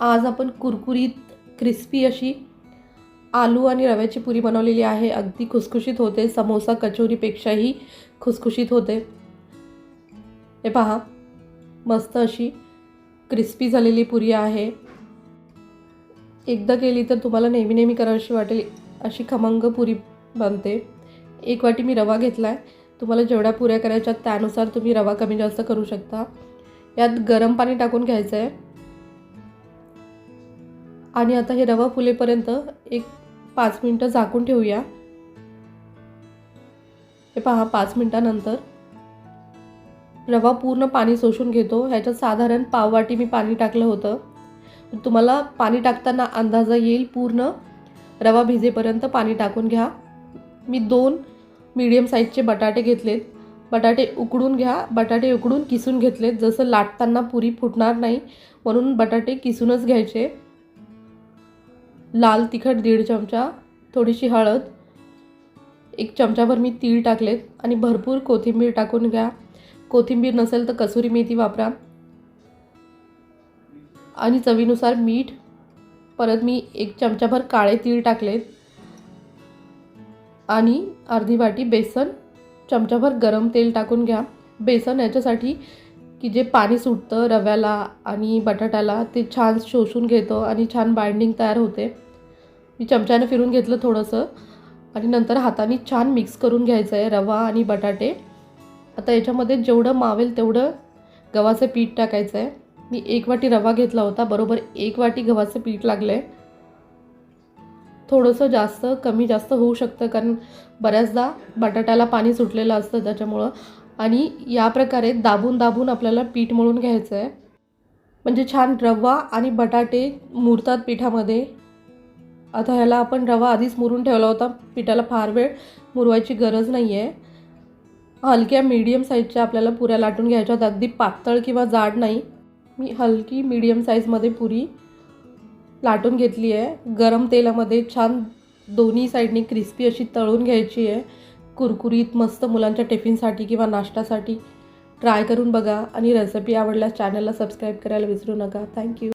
आज आपण कुरकुरीत क्रिस्पी अशी आलू आणि रव्याची पुरी बनवलेली आहे. अगदी खुसखुशीत होते. समोसा कचोरीपेक्षाही खुसखुशीत होते. हे पहा. मस्त अशी क्रिस्पी झालेली पुरी आहे. एकदा केली तर तुम्हाला नेहमी नेहमी करावीशी वाटेल अशी खमंग पुरी बनते. एक वाटी मी रवा घेतला आहे तुम्हाला जेवढ्या पुऱ्या करायच्या त्यानुसार तुम्ही रवा कमी जास्त करू शकता. यात गरम पाणी टाकून घ्यायचं आहे आणि आता हे रवा फुलेपर्यंत एक पाच मिनटं झाकून ठेवूया. हे पहा पाच मिनटानंतर रवा पूर्ण पाणी शोषून घेतो. ह्याच्यात साधारण पाववाटी मी पाणी टाकलं होतं. तुम्हाला पाणी टाकताना अंदाजा येईल पूर्ण रवा भिजेपर्यंत पाणी टाकून घ्या. मी दोन मीडियम साईजचे बटाटे घेतलेत. बटाटे उकडून घ्या. बटाटे उकडून किसून घेतलेत. जसं लाटताना पुरी फुटणार नाही म्हणून बटाटे किसूनच घ्यायचे. लाल तिखट दीड चमचा थोडीशी हळद एक चमचाभर मी तीळ टाकलेत आणि भरपूर कोथिंबीर टाकून घ्या. कोथिंबीर नसेल तर कसुरी मेथी वापरा. आणि चवीनुसार मीठ. परत मी एक चमचाभर काळे तीळ टाकलेत आणि अर्धी वाटी बेसन. चमचाभर गरम तेल टाकून घ्या. बेसन याच्यासाठी की जे पाणी सुटतं रव्याला आणि बटाट्याला ते छान शोषून घेतं आणि छान बाइंडिंग तयार होते. मी चमच्यानं फिरून घेतलं थोडंसं आणि नंतर हाताने छान मिक्स करून घ्यायचं आहे रवा आणि बटाटे. आता याच्यामध्ये जेवढं मावेल तेवढं गव्हाचं पीठ टाकायचं आहे मी एक वाटी रवा घेतला होता बरोबर एक वाटी गव्हाचं पीठ लागलं आहे थोडंसं जास्त कमी जास्त होऊ शकतं कारण बऱ्याचदा बटाट्याला पाणी सुटलेलं असतं त्याच्यामुळं आणि या प्रकारे दाबून दाबून आपल्याला पीठ मळून घ्यायचं आहे म्हणजे छान रवा आणि बटाटे मुरतात पिठामध्ये. आता ह्याला आपण रवा आधीच मुरून ठेवला होता. पिठाला फार वेळ मुरवायची गरज नाही आहे हलक्या मीडियम साईजच्या आपल्याला पुऱ्या लाटून घ्यायच्यात अगदी पातळ किंवा जाड नाही. मी हलकी मीडियम साईजमध्ये पुरी लाटून घेतली आहे गरम तेलामध्ये छान दोन्ही साईडनी क्रिस्पी अशी तळून घ्यायची आहे कुरकुरीत मस्त मुलांच्या टिफिनसाठी किंवा नाश्त्यासाठी ट्राय करून बघा आणि रेसिपी आवडल्यास चॅनलला सबस्क्राईब करायला विसरू नका. थँक्यू